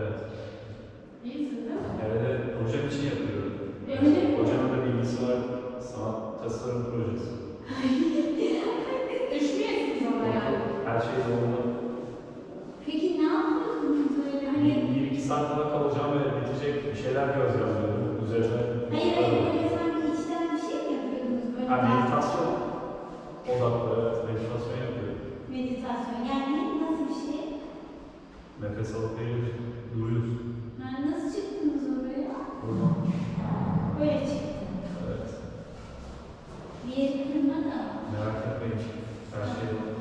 Evet. İyisin değil mi? Evet. Hocam için yapıyorum. Emin evet. Hocamın da bilgisi var. Sanat tasarım projesi. Düşmeyesiniz ona yani. Her şey zorunda. Peki ne yapıyorsunuz böyle? Hani... Bir, bir iki saat daha kalacağım ve bitecek bir şeyler gözlemliyorum. Üzerine. Hayır hayır böyle sanki içten bir şey mi yapıyordunuz böyle? Ha, meditasyon odaklı evet meditasyon yapıyorum. Meditasyon yani nasıl bir şey? Nefes alıp veriyoruz. E ele não. Não. Está.